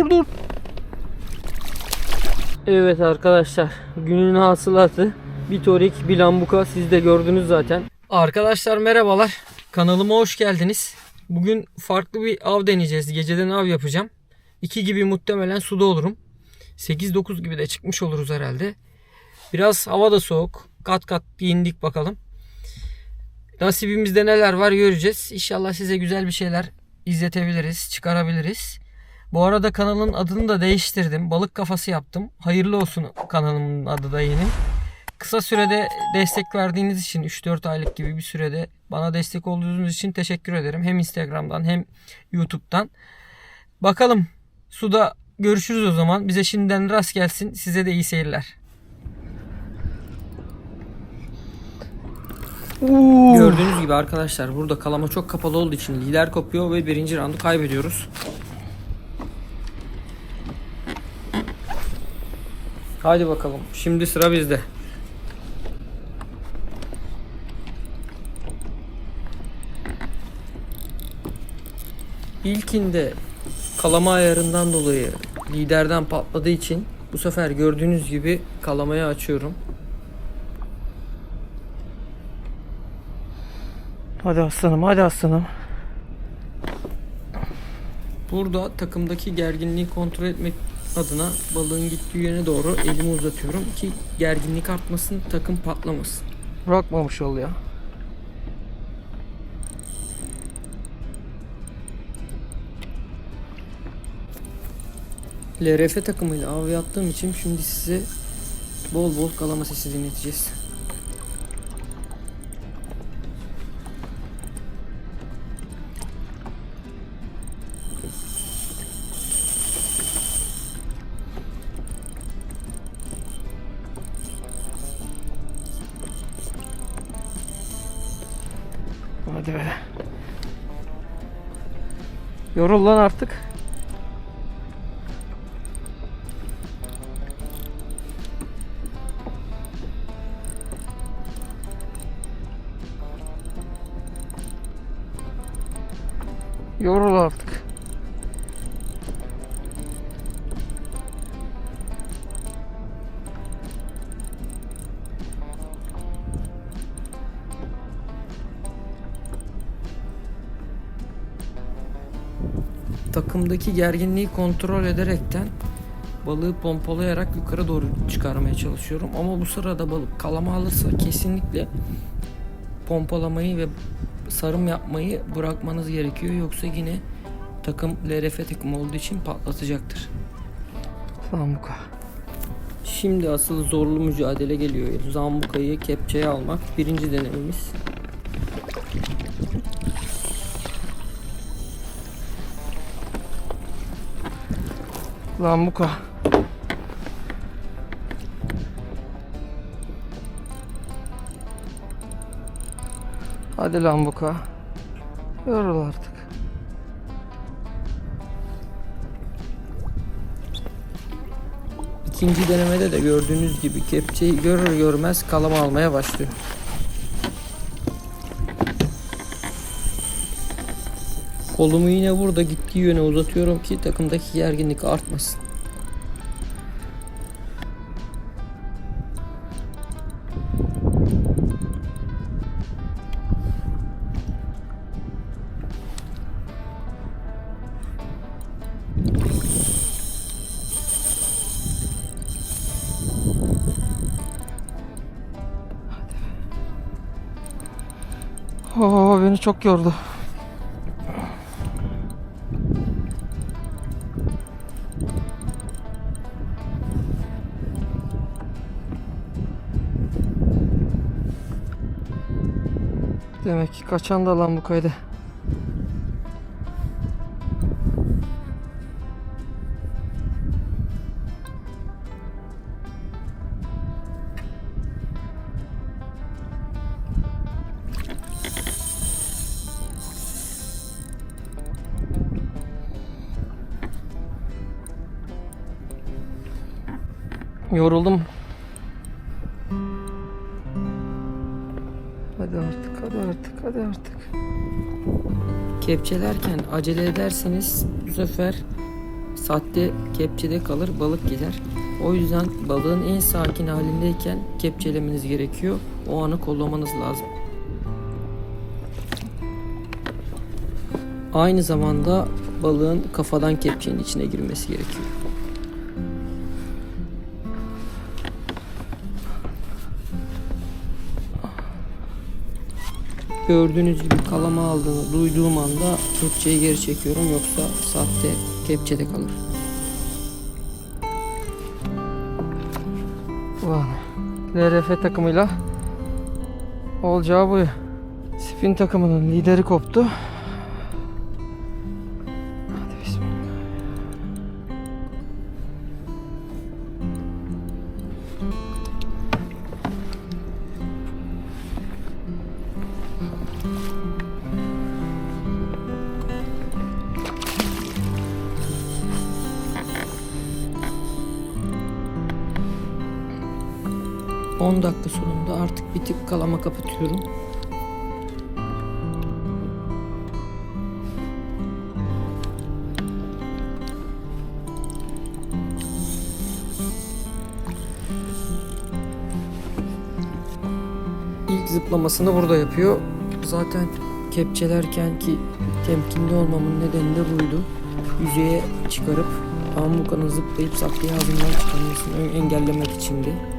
dur dur. Evet arkadaşlar günün hasılatı bir torik bir lambuka siz de gördünüz zaten. Arkadaşlar merhabalar kanalıma hoş geldiniz. Bugün farklı bir av deneyeceğiz. Geceden av yapacağım. 2 gibi muhtemelen suda olurum. 8-9 gibi de çıkmış oluruz herhalde. Biraz hava da soğuk. Kat kat giyindik bakalım. Nasibimizde neler var göreceğiz. İnşallah size güzel bir şeyler izletebiliriz, çıkarabiliriz. Bu arada kanalın adını da değiştirdim. Balık kafası yaptım. Hayırlı olsun kanalımın adı da yeni. Kısa sürede destek verdiğiniz için 3-4 aylık gibi bir sürede bana destek olduğunuz için teşekkür ederim. Hem Instagram'dan hem YouTube'dan. Bakalım suda görüşürüz o zaman. Bize şimdiden rast gelsin. Size de iyi seyirler. Gördüğünüz gibi arkadaşlar burada kalama çok kapalı olduğu için lider kopuyor ve birinci roundu kaybediyoruz. Hadi bakalım. Şimdi sıra bizde. İlkinde kalama ayarından dolayı liderden patladığı için bu sefer gördüğünüz gibi kalamayı açıyorum. Hadi aslanım, hadi aslanım. Burada takımdaki gerginliği kontrol etmek adına balığın gittiği yöne doğru elimi uzatıyorum ki gerginlik artmasın, takım patlamasın. Bırakmamış ol ya. LRF takımıyla av yaptığım için şimdi size bol bol kalama sesi dinleteceğiz. Hadi be. Yorul lan artık. Takımdaki gerginliği kontrol ederekten balığı pompalayarak yukarı doğru çıkarmaya çalışıyorum. Ama bu sırada balık kalama alırsa kesinlikle pompalamayı ve sarım yapmayı bırakmanız gerekiyor. Yoksa yine takım LRF takımı olduğu için patlatacaktır. Zambuka. Şimdi asıl zorlu mücadele geliyor. Zambukayı kepçeye almak birinci denememiz. Lambuka. Hadi Lambuka. Yorul artık. İkinci denemede de gördüğünüz gibi kepçeyi görür görmez kalama almaya başlıyor. Kolumu yine burada gittiği yöne uzatıyorum ki takımdaki gerginlik artmasın. Oo, beni çok yordu. Demek ki kaçan da lan bu kaydı. Yoruldum. Kepçelerken acele ederseniz bu sefer sahte kepçede kalır balık gider. O yüzden balığın en sakin halindeyken kepçelemeniz gerekiyor. O anı kollamanız lazım. Aynı zamanda balığın kafadan kepçenin içine girmesi gerekiyor. Gördüğünüz gibi kalama aldığını duyduğum anda kepçeyi geri çekiyorum yoksa sahte kepçede kalır. Ulan LRF takımıyla olacağı bu. Spin takımının lideri koptu. ...10 dakika sonunda artık bitip kalama kapatıyorum. İlk zıplamasını burada yapıyor. Zaten kepçelerken ki temkinli olmamın nedeni de buydu. Yüzeye çıkarıp Pamuka'nın zıplayıp saklıyı ağzından çıkarmasını engellemek içindi.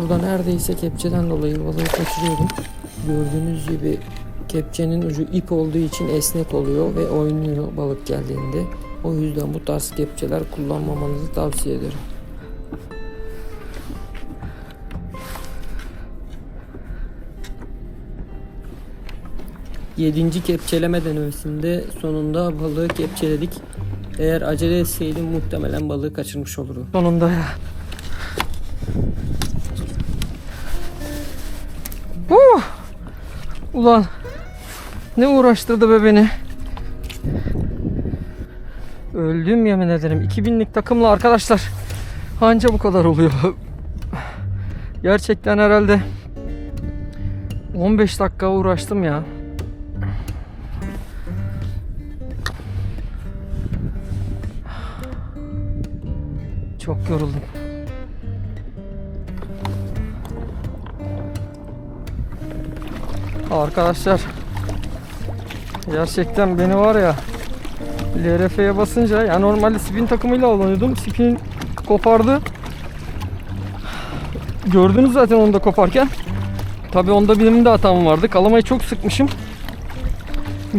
Burada neredeyse kepçeden dolayı balığı kaçırıyordum. Gördüğünüz gibi kepçenin ucu ip olduğu için esnek oluyor ve oynuyor balık geldiğinde. O yüzden bu tarz kepçeler kullanmamanızı tavsiye ederim. Yedinci kepçeleme denemesinde sonunda balığı kepçeledik. Eğer acele etseydim muhtemelen balığı kaçırmış olurdum. Sonunda ya. Ulan ne uğraştırdı be beni. Öldüm yemin ederim. 2000'lik takımla arkadaşlar. Anca bu kadar oluyor. Gerçekten herhalde 15 dakika uğraştım ya. Çok yoruldum. Arkadaşlar gerçekten beni var ya LRF'ye basınca ya normalde spin takımıyla olanıyordum. Spin kopardı. Gördünüz zaten onu da koparken. Tabi onda benim de hatam vardı. Kalamayı çok sıkmışım.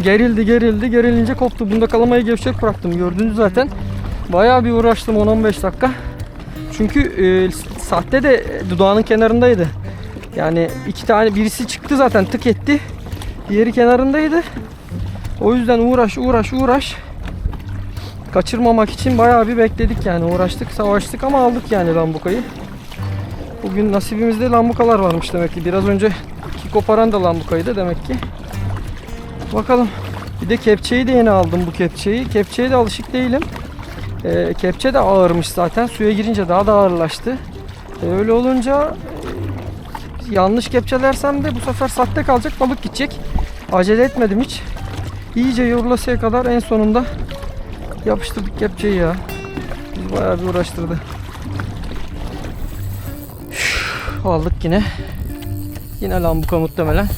Gerildi gerildi gerilince koptu. Bunda kalamayı gevşek bıraktım. Gördünüz zaten. Bayağı bir uğraştım 10-15 dakika. Çünkü e, sahte de dudağının kenarındaydı. Yani iki tane birisi çıktı zaten tık etti. Diğeri kenarındaydı. O yüzden uğraş uğraş uğraş. Kaçırmamak için bayağı bir bekledik yani uğraştık savaştık ama aldık yani lambukayı. Bugün nasibimizde lambukalar varmış demek ki. Biraz önce ki koparan da lambukaydı demek ki. Bakalım. Bir de kepçeyi de yeni aldım bu kepçeyi. Kepçeye de alışık değilim. Ee, kepçe de ağırmış zaten. Suya girince daha da ağırlaştı. Ee, öyle olunca yanlış kepçelersem de bu sefer sahte kalacak balık gidecek. Acele etmedim hiç. İyice yorulasıya kadar en sonunda yapıştırdık kepçeyi ya. Biz bayağı bir uğraştırdı. Üf, Aldık yine. Yine lambuka muhtemelen.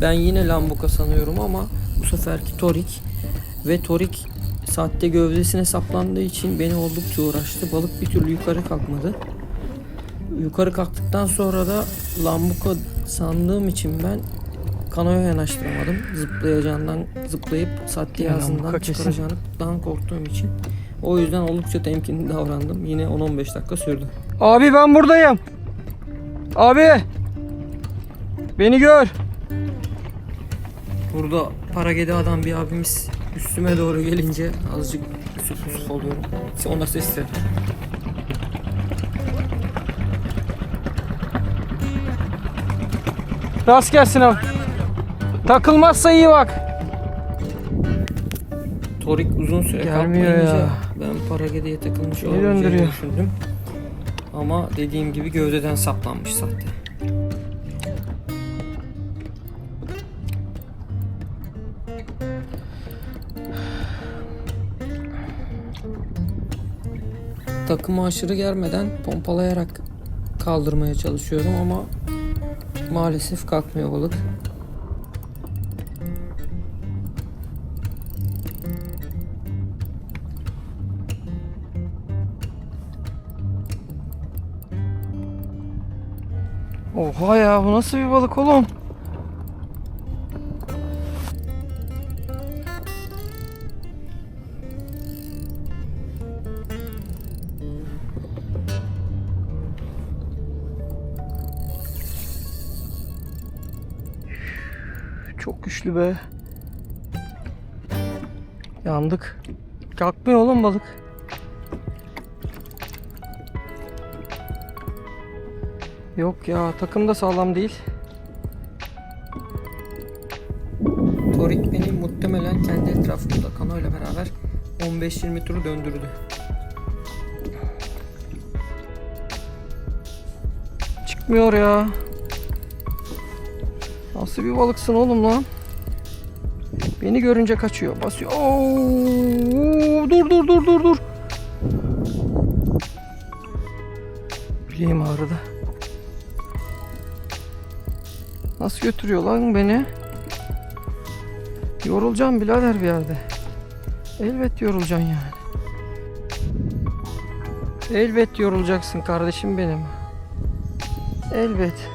Ben yine lambuka sanıyorum ama bu seferki torik ve torik sahte gövdesine saplandığı için beni oldukça uğraştı. Balık bir türlü yukarı kalkmadı. Yukarı kalktıktan sonra da lambuka sandığım için ben kanoya yanaştıramadım. Zıplayacağından zıplayıp Ya, ağzından çıkaracağından korktuğum için. O yüzden oldukça temkinli davrandım. Yine 10-15 dakika sürdü. Abi ben buradayım. Abi! Beni gör. Burada paragede adam bir abimiz üstüme doğru gelince azıcık üsüp üsüp oluyorum. Ona ses ver. Rast gelsin abi. Takılmazsa iyi bak. Torik uzun süre Gelmiyor kalkmayınca ya. ben paragedeye takılmış olabileceğini döndürüyor. düşündüm. Ama dediğim gibi gövdeden saplanmış sahte. Takımı aşırı germeden pompalayarak kaldırmaya çalışıyorum ama maalesef kalkmıyor balık. Oha ya bu nasıl bir balık oğlum? Çok güçlü be. Yandık. Kalkmıyor oğlum balık. Yok ya takım da sağlam değil. Torik beni muhtemelen kendi etrafında Kano ile beraber 15-20 turu döndürdü. Çıkmıyor ya. Nasıl bir balıksın oğlum lan? Beni görünce kaçıyor. Basıyor. Oo, dur dur dur dur dur. Bileğim ağrıdı. Nasıl götürüyor lan beni? Yorulacağım birader bir yerde. Elbet yorulacaksın yani. Elbet yorulacaksın kardeşim benim. Elbet.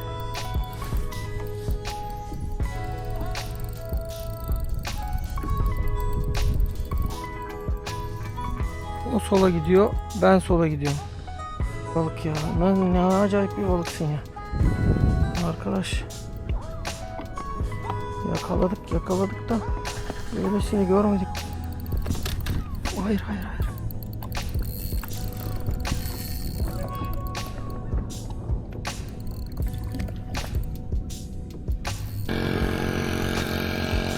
Sola gidiyor, ben sola gidiyorum. Balık ya, ne, ne acayip bir balıksın ya. Arkadaş. Yakaladık, yakaladık da böylesini görmedik. Hayır, hayır, hayır.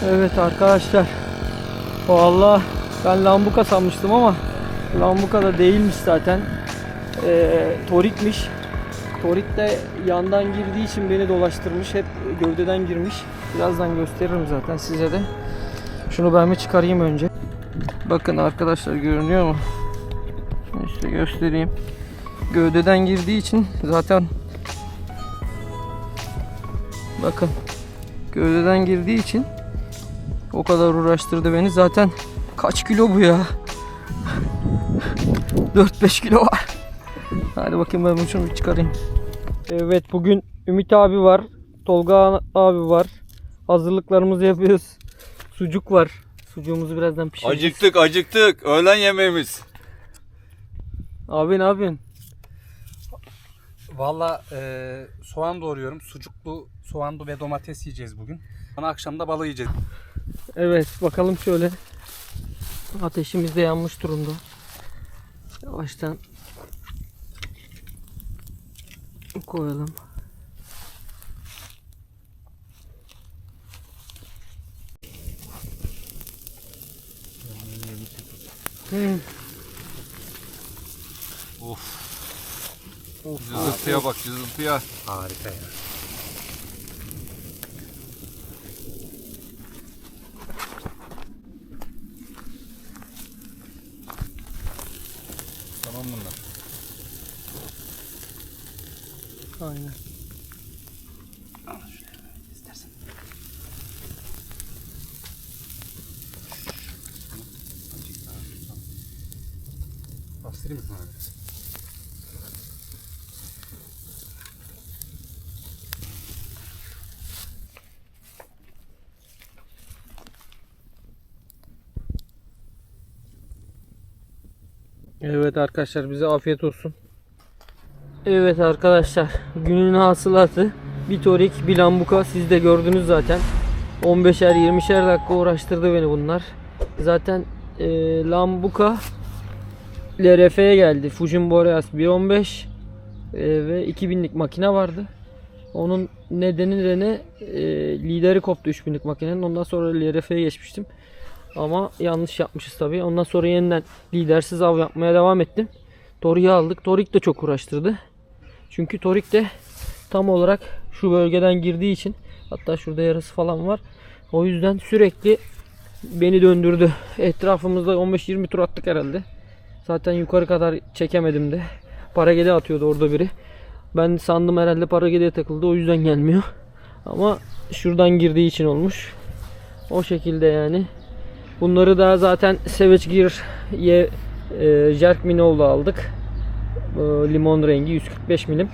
Evet arkadaşlar. Vallahi ben lambuka sanmıştım ama lambuka da değilmiş zaten. Ee, torikmiş. Torik de yandan girdiği için beni dolaştırmış. Hep gövdeden girmiş. Birazdan gösteririm zaten size de. Şunu ben bir çıkarayım önce. Bakın arkadaşlar görünüyor mu? Şunu işte göstereyim. Gövdeden girdiği için zaten bakın gövdeden girdiği için o kadar uğraştırdı beni. Zaten kaç kilo bu ya? 4-5 kilo var. Hadi bakayım ben şunu bir çıkarayım. Evet bugün Ümit abi var. Tolga abi var. Hazırlıklarımızı yapıyoruz. Sucuk var. Sucuğumuzu birazdan pişireceğiz. Acıktık acıktık. Öğlen yemeğimiz. Abi ne yapıyorsun? Valla e, soğan doğruyorum. Sucuklu soğanlı ve domates yiyeceğiz bugün. Bana akşam da balığı yiyeceğiz. Evet bakalım şöyle. Ateşimiz de yanmış durumda. Yavaştan koyalım. Hmm. Of. Cızıltıya bak cızıltıya. Harika ya. Tamam bunlar. Aynen. İstersen. Azıcık daha tutalım. Bastırayım mı sana biraz? Evet arkadaşlar bize afiyet olsun. Evet arkadaşlar günün hasılatı. Bir torik bir lambuka. Siz de gördünüz zaten. 15'er 20'şer dakika uğraştırdı beni bunlar. Zaten e, lambuka LRF'ye geldi. Fujin Boreas 1.15 e, ve 2000'lik makine vardı. Onun nedeni de ne? E, lideri koptu 3000'lik makinenin. Ondan sonra LRF'ye geçmiştim. Ama yanlış yapmışız tabii. Ondan sonra yeniden lidersiz av yapmaya devam ettim. Torik'i aldık. Torik de çok uğraştırdı çünkü Torik de tam olarak şu bölgeden girdiği için hatta şurada yarası falan var. O yüzden sürekli beni döndürdü. Etrafımızda 15-20 tur attık herhalde. Zaten yukarı kadar çekemedim de. Paragede atıyordu orada biri. Ben sandım herhalde paragede takıldı o yüzden gelmiyor. Ama şuradan girdiği için olmuş. O şekilde yani. Bunları da zaten Savage Gear ye e, Jerk Minov'la aldık. E, limon rengi 145 milim.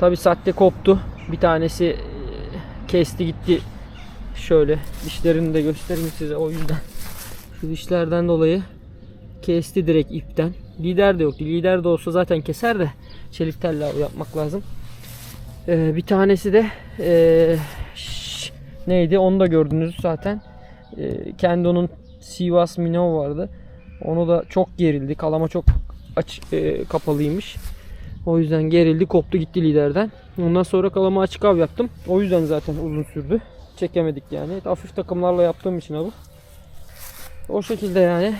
Tabi sahte koptu. Bir tanesi e, kesti gitti. Şöyle dişlerini de göstereyim size o yüzden. Şu dişlerden dolayı kesti direkt ipten. Lider de yoktu. Lider de olsa zaten keser de çelik telle yapmak lazım. Ee, bir tanesi de ee, şş, neydi onu da gördünüz zaten. Ee, Kendo'nun Sivas Minnow vardı. Onu da çok gerildi. Kalama çok aç ee, kapalıymış. O yüzden gerildi koptu gitti liderden. Ondan sonra kalama açık av yaptım. O yüzden zaten uzun sürdü. Çekemedik yani. Hafif takımlarla yaptığım için avı. O şekilde yani.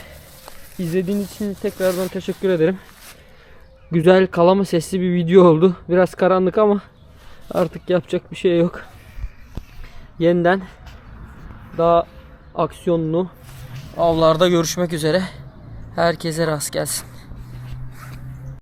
İzlediğiniz için tekrardan teşekkür ederim. Güzel kalama sesli bir video oldu. Biraz karanlık ama artık yapacak bir şey yok. Yeniden daha aksiyonlu avlarda görüşmek üzere. Herkese rast gelsin.